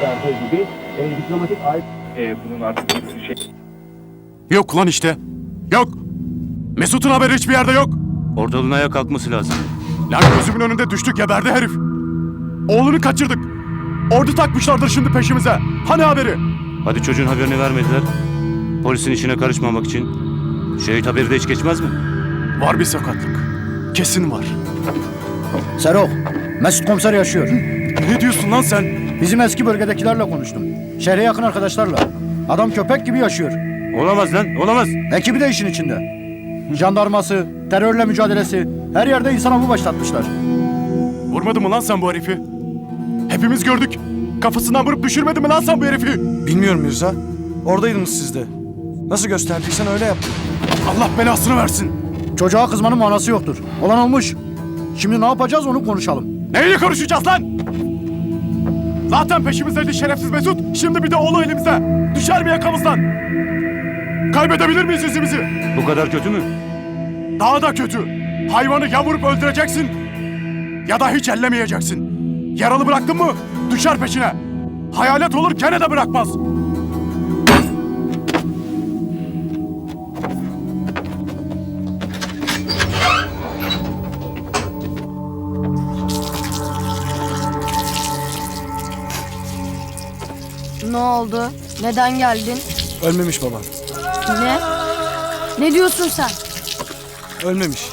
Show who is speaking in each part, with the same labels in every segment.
Speaker 1: gösterdiği gibi e, diplomatik ay e, bunun artık bir şey
Speaker 2: Yok lan işte. Yok. Mesut'un haberi hiçbir yerde yok.
Speaker 3: Ortalığın ayağa kalkması lazım.
Speaker 2: Lan gözümün önünde düştük geberdi herif. Oğlunu kaçırdık. Ordu takmışlardır şimdi peşimize. Hani haberi?
Speaker 3: Hadi çocuğun haberini vermediler. Polisin işine karışmamak için. Şehit haberi de hiç geçmez mi?
Speaker 2: Var bir sakatlık. Kesin var.
Speaker 4: Serok, Mesut komiser yaşıyor.
Speaker 2: Ne diyorsun lan sen?
Speaker 4: Bizim eski bölgedekilerle konuştum. Şehre yakın arkadaşlarla. Adam köpek gibi yaşıyor.
Speaker 3: Olamaz lan, olamaz.
Speaker 4: Ekibi de işin içinde. Jandarması, terörle mücadelesi, her yerde insan avı başlatmışlar.
Speaker 2: Vurmadın mı lan sen bu herifi? Hepimiz gördük. Kafasından vurup düşürmedin mi lan sen bu herifi?
Speaker 5: Bilmiyorum Mirza. Oradaydınız siz de. Nasıl gösterdiysen öyle yaptım.
Speaker 2: Allah belasını versin.
Speaker 4: Çocuğa kızmanın manası yoktur. Olan olmuş. Şimdi ne yapacağız onu konuşalım.
Speaker 2: Neyle konuşacağız lan? Zaten peşimizdeydi şerefsiz Mesut. Şimdi bir de oğlu elimize. Düşer mi yakamızdan? Kaybedebilir miyiz yüzümüzü?
Speaker 3: Bu kadar kötü mü?
Speaker 2: Daha da kötü. Hayvanı ya vurup öldüreceksin ya da hiç ellemeyeceksin. Yaralı bıraktın mı düşer peşine. Hayalet olur gene de bırakmaz.
Speaker 6: Oldu? Neden geldin?
Speaker 5: Ölmemiş babam.
Speaker 6: Ne? Ne diyorsun sen?
Speaker 5: Ölmemiş.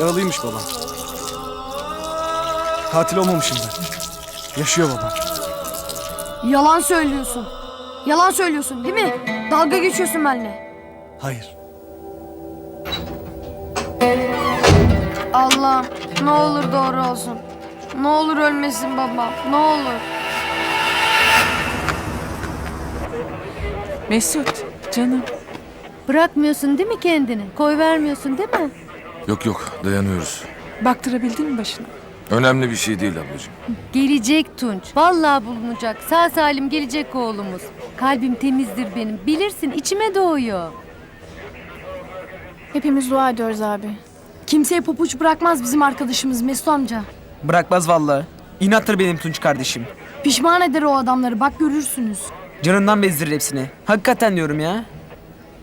Speaker 5: Yaralıymış babam. Katil olmamışım ben. Yaşıyor babam.
Speaker 6: Yalan söylüyorsun. Yalan söylüyorsun değil mi? Dalga geçiyorsun benimle.
Speaker 5: Hayır.
Speaker 6: Allah'ım ne olur doğru olsun. Ne olur ölmesin babam. Ne olur.
Speaker 7: Mesut, canım.
Speaker 8: Bırakmıyorsun değil mi kendini? Koy vermiyorsun değil mi?
Speaker 9: Yok yok dayanıyoruz.
Speaker 7: Baktırabildin mi başına?
Speaker 9: Önemli bir şey değil ablacığım.
Speaker 8: Gelecek Tunç. Vallahi bulunacak. Sağ salim gelecek oğlumuz. Kalbim temizdir benim. Bilirsin içime doğuyor.
Speaker 6: Hepimiz dua ediyoruz abi. Kimseye papuç bırakmaz bizim arkadaşımız Mesut amca.
Speaker 10: Bırakmaz vallahi. İnattır benim Tunç kardeşim.
Speaker 6: Pişman eder o adamları bak görürsünüz.
Speaker 10: Canından bezdirir hepsini. Hakikaten diyorum ya.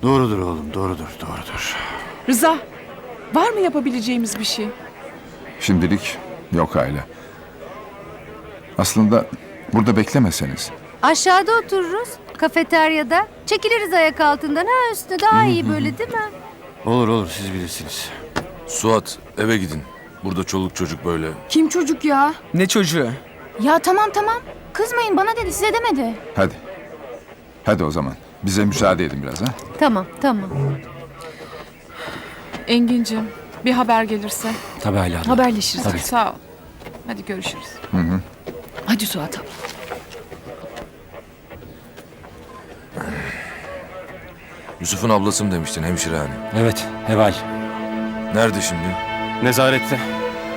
Speaker 3: Doğrudur oğlum, doğrudur, doğrudur.
Speaker 7: Rıza, var mı yapabileceğimiz bir şey?
Speaker 9: Şimdilik yok aile. Aslında burada beklemeseniz.
Speaker 8: Aşağıda otururuz. Kafeteryada. Çekiliriz ayak altından. Ha üstüne daha iyi böyle değil mi?
Speaker 3: Olur olur, siz bilirsiniz.
Speaker 9: Suat eve gidin. Burada çoluk çocuk böyle.
Speaker 6: Kim çocuk ya?
Speaker 10: Ne çocuğu?
Speaker 6: Ya tamam tamam. Kızmayın bana dedi size demedi.
Speaker 9: Hadi. Hadi o zaman. Bize müsaade edin biraz ha.
Speaker 8: Tamam tamam.
Speaker 7: Engin'cim, bir haber gelirse.
Speaker 3: Tabii hala.
Speaker 7: Haberleşiriz. Sağ ol. Hadi görüşürüz. Hadi Suat abla.
Speaker 9: Yusuf'un ablası mı demiştin hemşire hani?
Speaker 3: Evet, Heval.
Speaker 9: Nerede şimdi?
Speaker 3: Nezarette.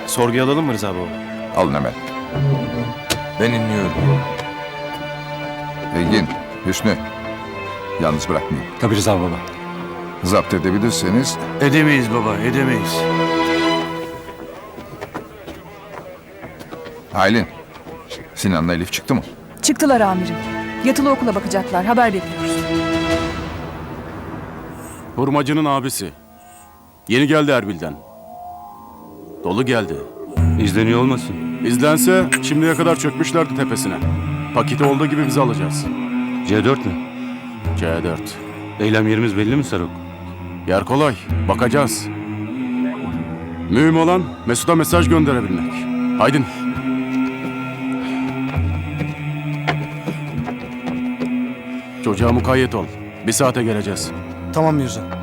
Speaker 3: Sorguya alalım mı Rıza baba?
Speaker 9: Alın hemen. Ben inliyorum. Engin, Hüsnü. Yalnız bırakmayın.
Speaker 3: Tabii Rıza baba.
Speaker 9: Zapt edebilirseniz
Speaker 3: Edemeyiz baba, edemeyiz.
Speaker 9: Aylin. Sinan'la Elif çıktı mı?
Speaker 7: Çıktılar amirim. Yatılı okula bakacaklar. Haber bekliyoruz.
Speaker 2: Hurmacının abisi. Yeni geldi Erbil'den. Dolu geldi.
Speaker 3: İzleniyor olmasın?
Speaker 2: İzlense şimdiye kadar çökmüşlerdi tepesine. Paketi olduğu gibi bizi alacağız.
Speaker 3: C4 mü?
Speaker 2: C4.
Speaker 3: Eylem yerimiz belli mi Sarok?
Speaker 2: Yer kolay. Bakacağız. Mühim olan Mesut'a mesaj gönderebilmek. Haydin. Çocuğa mukayyet ol. Bir saate geleceğiz.
Speaker 5: Tamam Mirza.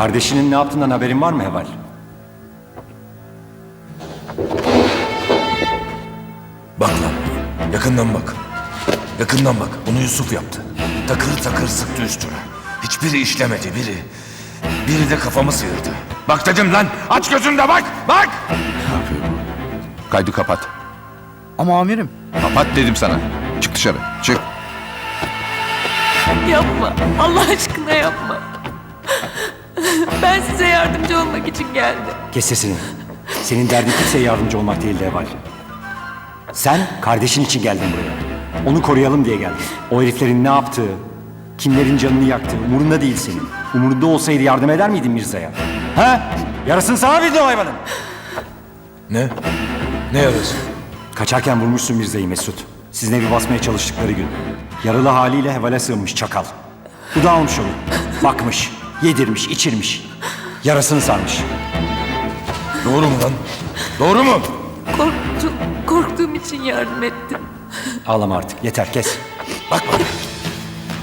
Speaker 11: Kardeşinin ne yaptığından haberin var mı Heval?
Speaker 9: Bak lan. Yakından bak. Yakından bak. Bunu Yusuf yaptı. Takır takır sıktı üstüne. Hiçbiri işlemedi biri. Biri de kafamı sıyırdı. Bak dedim lan aç gözünü de bak bak.
Speaker 12: Kaydı kapat.
Speaker 13: Ama amirim.
Speaker 12: Kapat dedim sana. Çık dışarı. Çık.
Speaker 14: Yapma. Allah aşkına yapma. Ben size yardımcı olmak için geldim.
Speaker 15: Kes sesini. Senin derdin kimseye yardımcı olmak değil Leval. Sen kardeşin için geldin buraya. Onu koruyalım diye geldin. O heriflerin ne yaptığı, kimlerin canını yaktığı umurunda değil senin. Umurunda olsaydı yardım eder miydin Mirza'ya? Ha? Yarasını sana bildi o hayvanın.
Speaker 9: Ne? Ne yarası?
Speaker 15: Kaçarken vurmuşsun Mirza'yı Mesut. Sizin evi basmaya çalıştıkları gün. Yaralı haliyle hevale sığınmış çakal. Bu da almış onu. Bakmış, yedirmiş, içirmiş. Yarasını sarmış.
Speaker 9: Doğru mu lan? Doğru mu?
Speaker 14: Korktum. Korktuğum için yardım ettim.
Speaker 15: Ağlama artık. Yeter kes.
Speaker 9: Bak bak.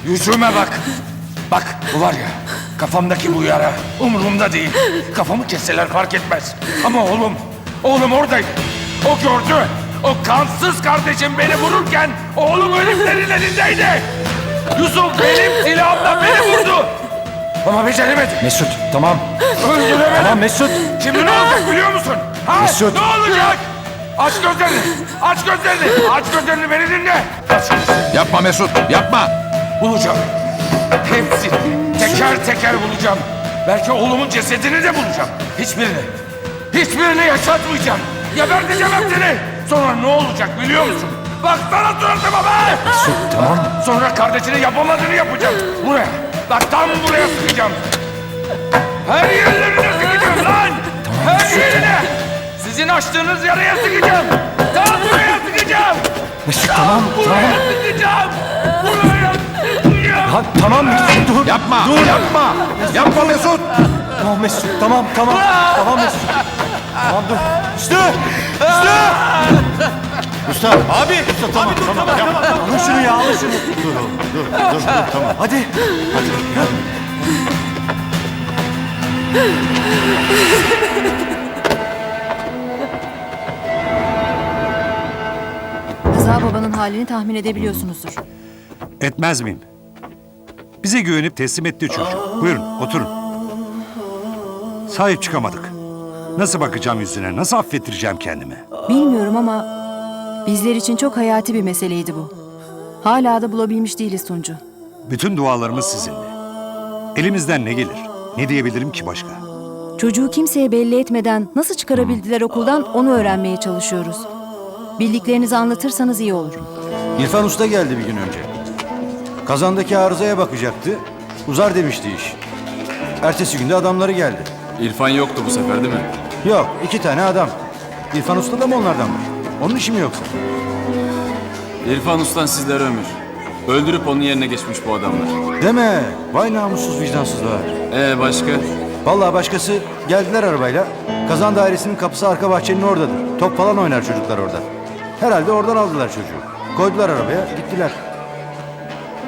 Speaker 9: Yüzüme bak. Bak bu var ya kafamdaki bu yara umurumda değil. Kafamı kesseler fark etmez. Ama oğlum, oğlum oradaydı. O gördü. O kansız kardeşim beni vururken oğlum heriflerin elindeydi. Yusuf benim silahımla beni vurdu. Ama beceremedi.
Speaker 15: Mesut tamam.
Speaker 9: Öldüremedi.
Speaker 15: Tamam Mesut.
Speaker 9: Şimdi ne olacak biliyor musun? Ha?
Speaker 15: Mesut.
Speaker 9: Ne olacak? Aç gözlerini. Aç gözlerini. Aç gözlerini beni dinle. Aç gözlerini.
Speaker 12: Yapma Mesut. Yapma.
Speaker 9: Bulacağım. Hepsini teker teker bulacağım. Belki oğlumun cesedini de bulacağım. Hiçbirini. Hiçbirini yaşatmayacağım. Geberteceğim hepsini. Sonra ne olacak biliyor musun? Baksana suratıma be!
Speaker 15: Tamam.
Speaker 9: Sonra kardeşinin yapamadığını yapacağım. Buraya. Bak tam buraya sıkacağım. Her yerlerine sıkacağım lan! Her yerine! Sizin açtığınız yaraya sıkacağım. Tam buraya sıkacağım.
Speaker 15: Mesut tamam.
Speaker 9: Buraya sıkacağım. Buraya sıkacağım.
Speaker 15: Ha, tamam Mesut dur.
Speaker 12: Yapma.
Speaker 15: Dur.
Speaker 12: Yapma. Yapma Mesut.
Speaker 15: Tamam Mesut tamam tamam. tamam Mesut. Tamam dur. Üstü. Üstü.
Speaker 16: Usta. Abi. Usta tamam tamam. Yapma.
Speaker 15: Alın şunu ya alın şunu.
Speaker 16: Dur oğlum dur. Dur dur tamam.
Speaker 15: Hadi.
Speaker 8: Rıza babanın halini tahmin edebiliyorsunuzdur.
Speaker 16: Etmez miyim? Bize güvenip teslim etti çocuk. Buyurun oturun. Sahip çıkamadık. Nasıl bakacağım yüzüne? Nasıl affettireceğim kendimi?
Speaker 8: Bilmiyorum ama bizler için çok hayati bir meseleydi bu. Hala da bulabilmiş değiliz Tuncu.
Speaker 16: Bütün dualarımız sizinle. Elimizden ne gelir? Ne diyebilirim ki başka?
Speaker 8: Çocuğu kimseye belli etmeden nasıl çıkarabildiler okuldan onu öğrenmeye çalışıyoruz. Bildiklerinizi anlatırsanız iyi olur.
Speaker 13: İrfan Usta geldi bir gün önce. Kazandaki arızaya bakacaktı. Uzar demişti iş. Ertesi günde adamları geldi.
Speaker 1: İrfan yoktu bu sefer değil mi?
Speaker 13: Yok iki tane adam. İrfan Usta da mı onlardan mı? Onun işi mi yoksa?
Speaker 1: İrfan Ustan sizlere ömür. Öldürüp onun yerine geçmiş bu adamlar.
Speaker 13: Deme. Vay namussuz vicdansızlar.
Speaker 1: Ee başka?
Speaker 13: Vallahi başkası geldiler arabayla. Kazan dairesinin kapısı arka bahçenin oradadır. Top falan oynar çocuklar orada. Herhalde oradan aldılar çocuğu. Koydular arabaya gittiler.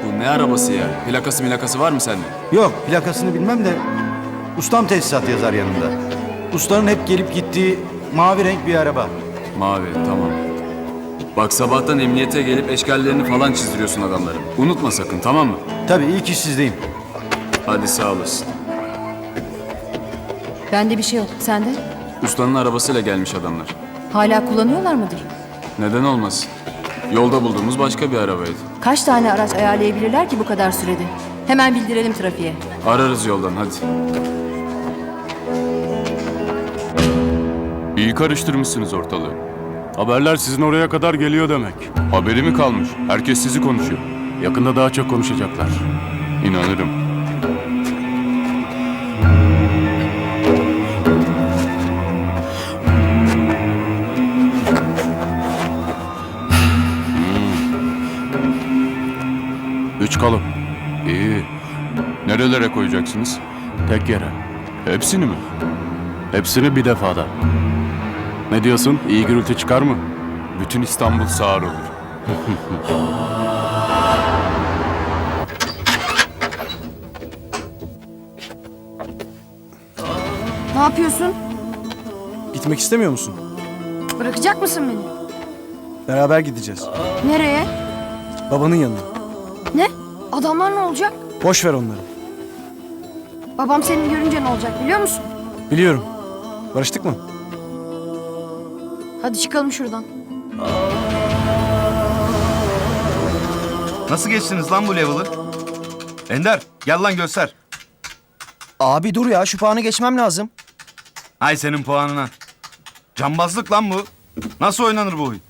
Speaker 1: Bu ne arabası ya? Plakası milakası var mı sende?
Speaker 13: Yok plakasını bilmem de ustam tesisat yazar yanında. Ustanın hep gelip gittiği mavi renk bir araba.
Speaker 1: Mavi tamam. Bak sabahtan emniyete gelip eşkallerini falan çizdiriyorsun adamların. Unutma sakın tamam mı?
Speaker 13: Tabii ilk iş sizdeyim.
Speaker 1: Hadi sağ olasın.
Speaker 8: Bende bir şey yok. Sende?
Speaker 1: Ustanın arabasıyla gelmiş adamlar.
Speaker 8: Hala kullanıyorlar mıdır?
Speaker 1: Neden olmasın? Yolda bulduğumuz başka bir arabaydı.
Speaker 8: Kaç tane araç ayarlayabilirler ki bu kadar sürede? Hemen bildirelim trafiğe.
Speaker 1: Ararız yoldan hadi.
Speaker 16: Karıştırmışsınız ortalığı. Haberler sizin oraya kadar geliyor demek. Haberi mi kalmış? Herkes sizi konuşuyor. Yakında daha çok konuşacaklar. İnanırım. Üç kalıp. İyi. Nerelere koyacaksınız? Tek yere. Hepsini mi? Hepsini bir defada. Ne diyorsun? İyi gürültü çıkar mı? Bütün İstanbul sağır olur.
Speaker 6: Ne yapıyorsun?
Speaker 5: Gitmek istemiyor musun?
Speaker 6: Bırakacak mısın beni?
Speaker 5: Beraber gideceğiz.
Speaker 6: Nereye?
Speaker 5: Babanın yanına.
Speaker 6: Ne? Adamlar ne olacak?
Speaker 5: Boş ver onları.
Speaker 6: Babam seni görünce ne olacak biliyor musun?
Speaker 5: Biliyorum. Barıştık mı?
Speaker 6: Hadi çıkalım şuradan.
Speaker 13: Nasıl geçtiniz lan bu level'ı? Ender gel lan göster.
Speaker 5: Abi dur ya şu puanı geçmem lazım.
Speaker 13: Ay senin puanına. Cambazlık lan bu. Nasıl oynanır bu oyun?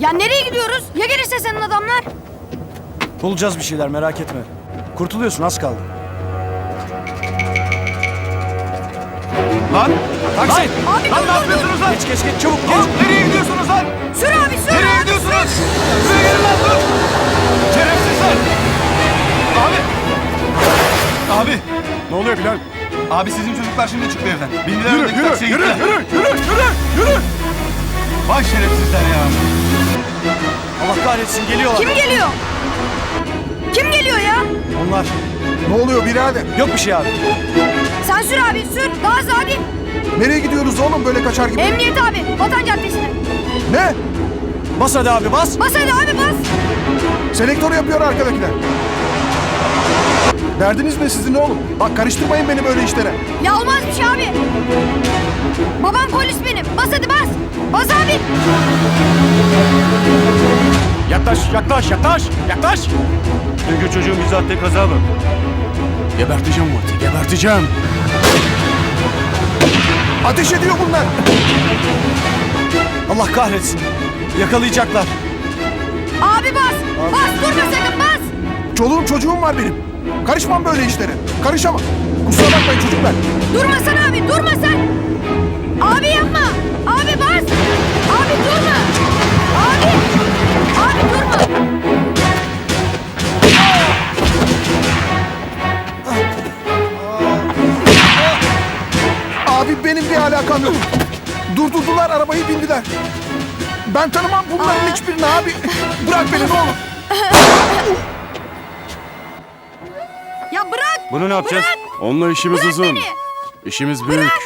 Speaker 6: Ya nereye gidiyoruz? Ya gelirse senin adamlar?
Speaker 5: Bulacağız bir şeyler merak etme. Kurtuluyorsun az kaldı.
Speaker 13: Lan! Taksi!
Speaker 6: Abi
Speaker 13: Lan
Speaker 6: dur
Speaker 13: ne yapıyorsunuz lan?
Speaker 5: Geç geç geç çabuk geç.
Speaker 13: Lan nereye gidiyorsunuz lan?
Speaker 6: Sür abi sür.
Speaker 13: Nereye gidiyorsunuz? Şuraya gelin lan dur! Şerefsizler! Abi! Abi!
Speaker 2: Ne oluyor Bilal?
Speaker 13: Abi sizin çocuklar şimdi çıktı evden. Bindiler
Speaker 2: Yürü,
Speaker 13: öndeki
Speaker 2: yürü,
Speaker 13: taksiye
Speaker 2: yürü,
Speaker 13: gittiler.
Speaker 2: yürü, yürü, yürü, yürü.
Speaker 13: Vay şerefsizler ya.
Speaker 5: Allah kahretsin geliyorlar.
Speaker 6: Kim geliyor? Kim geliyor ya?
Speaker 5: Onlar.
Speaker 11: Ne oluyor birader?
Speaker 5: Yok bir şey abi.
Speaker 6: Sen sür abi sür. Hızlı hadi.
Speaker 11: Nereye gidiyoruz oğlum böyle kaçar gibi?
Speaker 6: Emniyet abi. Vatan Caddesi'ne.
Speaker 11: Ne?
Speaker 5: Bas hadi abi bas.
Speaker 6: Bas hadi abi bas.
Speaker 11: Selektör yapıyor arkadakiler. Derdiniz ne sizin oğlum? Bak karıştırmayın beni böyle işlere.
Speaker 6: Ya olmaz bir şey abi. Babam polis benim. Bas hadi bas. Bas abi.
Speaker 2: Yaklaş, yaklaş, yaklaş, yaklaş.
Speaker 3: Dünkü çocuğun bize attığı kaza mı?
Speaker 2: Geberteceğim Murat'ı, geberteceğim.
Speaker 11: Ateş ediyor bunlar.
Speaker 5: Allah kahretsin. Yakalayacaklar.
Speaker 6: Abi bas. Bas durma sakın bas.
Speaker 11: Çoluğum çocuğum var benim. Karışmam böyle işlere. Karışamam. Kusura bakmayın çocuklar.
Speaker 6: Durma sen abi durma sen. Abi yapma. Abi bas. Abi durma.
Speaker 11: Alakam yok. Durdurdular arabayı bindiler. Ben tanımam bunların hiçbirini abi. Bırak beni ne olur.
Speaker 6: Ya bırak.
Speaker 3: Bunu ne yapacağız?
Speaker 2: Onunla işimiz
Speaker 6: Bırak
Speaker 2: uzun.
Speaker 6: beni.
Speaker 2: İşimiz büyük.
Speaker 6: Bırak.